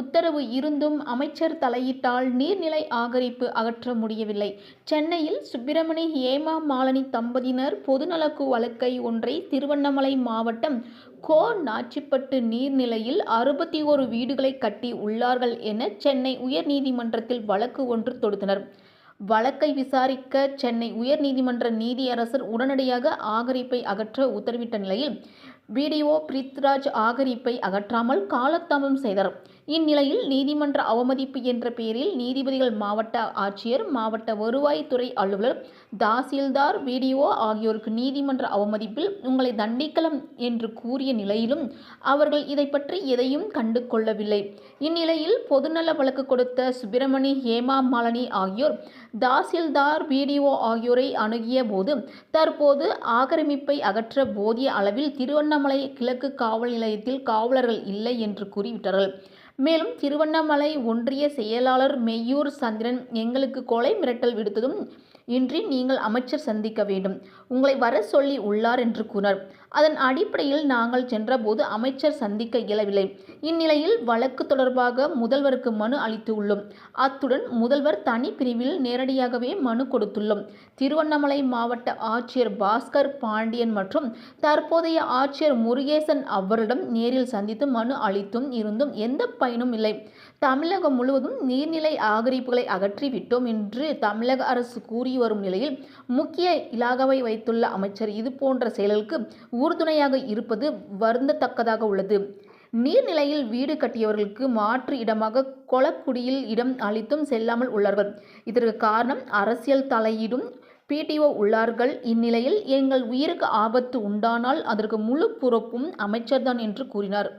உத்தரவு இருந்தும் அமைச்சர் தலையிட்டால் நீர்நிலை ஆகரிப்பு அகற்ற முடியவில்லை. சென்னையில் சுப்பிரமணி ஹேமா மாலனி தம்பதியினர் பொதுநலக்கு வழக்கை ஒன்றை திருவண்ணாமலை மாவட்டம் கோ நாச்சிப்பட்டு நீர்நிலையில் அறுபத்தி ஒரு வீடுகளை கட்டி உள்ளார்கள் என சென்னை உயர்நீதிமன்றத்தில் வழக்கு ஒன்று தொடுத்தனர். வழக்கை விசாரிக்க சென்னை உயர்நீதிமன்ற நீதியரசர் உடனடியாக ஆகரிப்பை அகற்ற உத்தரவிட்ட நிலையில் பிடிஓ பிரித்ராஜ் ஆகரிப்பை அகற்றாமல் காலத்தாமம் செய்தார். இந்நிலையில் நீதிமன்ற அவமதிப்பு என்ற பெயரில் நீதிபதிகள் மாவட்ட ஆட்சியர் மாவட்ட வருவாய்த்துறை அலுவலர் தாசில்தார் பிடிஓ ஆகியோருக்கு நீதிமன்ற அவமதிப்பில் உங்களை தண்டிக்கலாம் என்று கூறிய நிலையிலும் அவர்கள் இதை பற்றி எதையும் கண்டு கொள்ளவில்லை இந்நிலையில் பொதுநல வழக்கு கொடுத்த சுப்பிரமணி ஹேமா மாலினி ஆகியோர் தாசில்தார் பிடிஓ ஆகியோரை அணுகிய போது தற்போது ஆக்கிரமிப்பை அகற்ற போதிய அளவில் திருவண்ணாமலை கிழக்கு காவல் நிலையத்தில் காவலர்கள் இல்லை என்று கூறிவிட்டார்கள். மேலும் திருவண்ணாமலை ஒன்றிய செயலாளர் மெய்யூர் சந்திரன் எங்களுக்கு கொலை மிரட்டல் விடுத்ததும் இன்றி நீங்கள் அமைச்சர் சந்திக்க வேண்டும். உங்களை வர சொல்லி உள்ளார் என்று கூறினார். அதன் அடிப்படையில் நாங்கள் சென்றபோது அமைச்சர் சந்திக்க இயலவில்லை. இந்நிலையில் வழக்கு தொடர்பாக முதல்வருக்கு மனு அளித்து உள்ளோம். அத்துடன் முதல்வர் தனி பிரிவில் நேரடியாகவே மனு கொடுத்துள்ளோம். திருவண்ணாமலை மாவட்ட ஆட்சியர் பாஸ்கர் பாண்டியன் மற்றும் தற்போதைய ஆட்சியர் முருகேசன் அவரிடம் நேரில் சந்தித்து மனு அளித்தும் இருந்தும் எந்த பயனும் இல்லை. தமிழகம் முழுவதும் நீர்நிலை ஆகரிப்புகளை அகற்றிவிட்டோம் என்று தமிழக அரசு கூறி வரும் நிலையில் முக்கிய இலாகாவை வைத்துள்ள அமைச்சர் இது போன்ற செயல்களுக்கு உறுதுணையாக இருப்பது வருந்தத்தக்கதாக உள்ளது. நீர்நிலையில் வீடு கட்டியவர்களுக்கு மாற்று இடமாக கொளக்குடியில் இடம் அளித்தும் செல்லாமல் உள்ளார்கள். இதற்கு காரணம் அரசியல் தலையீடும் பிடிஓ உள்ளார்கள். இந்நிலையில் எங்கள் உயிருக்கு ஆபத்து உண்டானால் அதற்கு முழு பொறுப்பும் அமைச்சர்தான் என்று கூறினார்.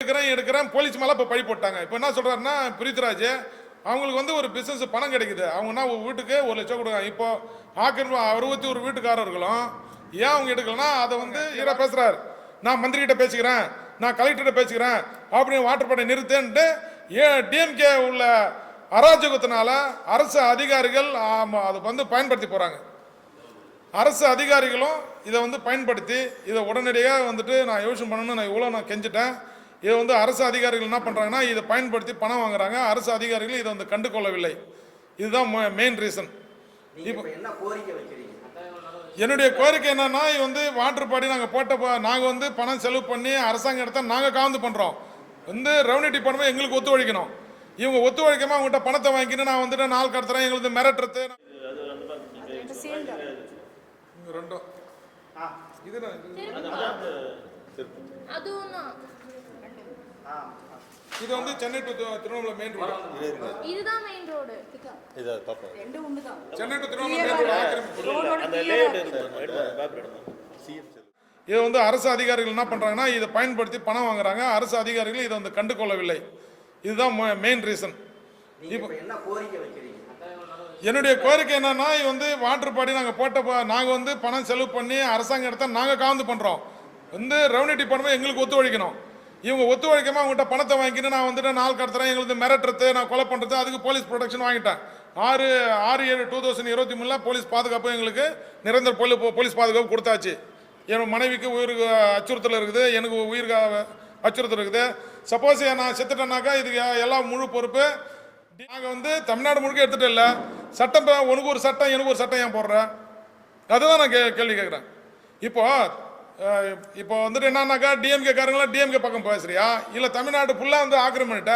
எடுக்கிறேன் எடுக்கிறேன். போலீஸ் மேலே இப்போ பழி போட்டாங்க. இப்போ என்ன சொல்கிறாருன்னா பிரித்ராஜ் அவங்களுக்கு வந்து ஒரு பிஸ்னஸ் பணம் கிடைக்குது. அவங்கன்னா ஒரு வீட்டுக்கு ஒரு லட்சம் கொடுக்குறாங்க. இப்போ ஆக்கிரமிப்பு அறுபத்தி ஒரு வீட்டுக்காரர்களும் ஏன் அவங்க எடுக்கலன்னா அதை வந்து இவரை பேசுகிறார் நான் மந்திரிகிட்ட பேசிக்கிறேன். நான் கலெக்டர்கிட்ட பேசிக்கிறேன். அப்படின்னு வாட்டர் படை நிறுத்தேன்ட்டு ஏன் டிஎம்கே உள்ள அராஜகத்தினால அரசு அதிகாரிகள் அதை வந்து பயன்படுத்தி போகிறாங்க அரசு அதிகாரிகளும் இதை வந்து பயன்படுத்தி இதை உடனடியாக வந்துட்டு நான் யோசனை பண்ணணும்னு நான் இவ்வளோ நான் கெஞ்சிட்டேன். இதை வந்து அரசு அதிகாரிகள் என்ன பண்ணுறாங்கன்னா இதை பயன்படுத்தி பணம் வாங்குறாங்க. அரசு அதிகாரிகள் இதை வந்து கண்டு கொள்ளவில்லை இதுதான் மெயின் ரீசன் இப்ப என்ன கோரிக்கை வைக்கிறீங்க? என்னுடைய கோரிக்கை என்னன்னா இது வந்து வாட்டர் பாடி நாங்கள் போட்ட நாங்கள் வந்து பணம் செலவு பண்ணி அரசாங்க இடத்த நாங்கள் காந்து பண்ணுறோம் வந்து ரெவன்யூ டிபார்ட்மெண்ட் எங்களுக்கு ஒத்துழைக்கணும். இவங்க ஒத்துழைக்காம அவங்ககிட்ட பணத்தை வாங்கிட்டு நான் வந்துட்டு நாள் கடத்துறேன். எங்களுக்கு மிரட்டுறது. ரெண்டும். ஆ. இது என்ன? இது- வந்து Chennai to Tiruvannamalai main road இதுதான் மெயின் ரோடு இதை பார்ப்போம் Chennai to Tiruvannamalai main road ஆக்கிரமிப்பு அந்த லேஅவுட் எடுத்து சிஎம் இது வந்து அரசு அதிகாரிகள் என்ன பண்ணுறாங்கன்னா இதை பயன்படுத்தி பணம் வாங்குறாங்க. அரசு அதிகாரிகள் இதை வந்து கண்டு கொள்ளவில்லை இதுதான் மெயின் ரீசன் நீங்க இப்ப என்ன கோரிக்கை வைக்கிறீங்க? என்னுடைய கோரிக்கை என்னன்னா இது வந்து வாட்டர் பாடி நாங்கள் போட்ட நாங்கள் வந்து பணம் செலவு பண்ணி அரசாங்க இடத்த நாங்கள் காந்து பண்ணுறோம் வந்து ரெவன்யூ டிபார்ட்மெண்ட் எங்களுக்கு ஒத்துழைக்கணும். இவங்க ஒத்துழைக்கமாக அவங்ககிட்ட பணத்தை வாங்கிட்டு நான் வந்துட்டு நாள் கடத்துறேன் எங்களுக்கு மிரட்டுறது நான் கொலை பண்ணுறது அதுக்கு போலீஸ் ப்ரொடெக்ஷன் வாங்கிட்டேன். ஆறு ஆறு ஏழு டூ தௌசண்ட் இருபத்தி மூணில் போலீஸ் பாதுகாப்பு எங்களுக்கு நிரந்தர போலி போலீஸ் பாதுகாப்பு கொடுத்தாச்சு. என் மனைவிக்கு உயிருக்கு அச்சுறுத்தல் இருக்குது எனக்கு உயிருக்கு அச்சுறுத்தல் இருக்குது. சப்போஸ் நான் செத்துட்டேனாக்கா இதுக்கு எல்லாம் முழு பொறுப்பு. நாங்கள் வந்து தமிழ்நாடு முழுக்க எடுத்துகிட்டு இல்லை. சட்டம் உனக்கு ஒரு சட்டம் எனக்கு ஒரு சட்டம் ஏன் போடுறேன் அதுதான் நான் கே கேள்வி கேட்குறேன். இப்போது இப்போ வந்துட்டு என்னன்னாக்கா டிஎம்கே காரங்களாம் டிஎம்கே பக்கம் பேசுறியா? இல்லை தமிழ்நாடு ஃபுல்லாக வந்து ஆக்கிரமிட்ட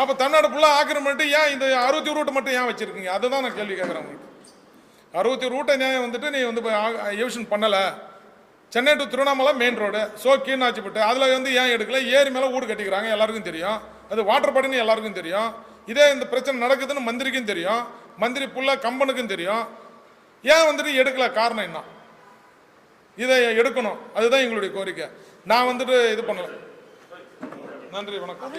அப்போ தமிழ்நாடு ஃபுல்லாக ஆக்கிரமிட்டு ஏன் இந்த அறுபத்தி ரூட்டை மட்டும் ஏன் வச்சுருக்கீங்க? அதுதான் நான் கேள்வி கேட்குறேன் உங்களுக்கு. அறுபத்தி ரூட்டை நியாயம் வந்துட்டு நீ வந்து எவிஷன் பண்ணலை? Chennai to Tiruvannamalai main road so Keelnachipattu அதில் வந்து ஏன் எடுக்கல? ஏரி மேலே வீடு கட்டிக்கிறாங்க எல்லாருக்கும் தெரியும். அது வாட்டர் பாடின்னு எல்லாருக்கும் தெரியும். இதே இந்த பிரச்சனை நடக்குதுன்னு மந்திரிக்கும் தெரியும். மந்திரி புள்ள கம்பனுக்கும் தெரியும். ஏன் வந்துட்டு எடுக்கல? காரணம் என்ன? இதை எடுக்கணும். அதுதான் எங்களுடைய கோரிக்கை. நான் வந்துட்டு இது பண்ணல. நன்றி வணக்கம்.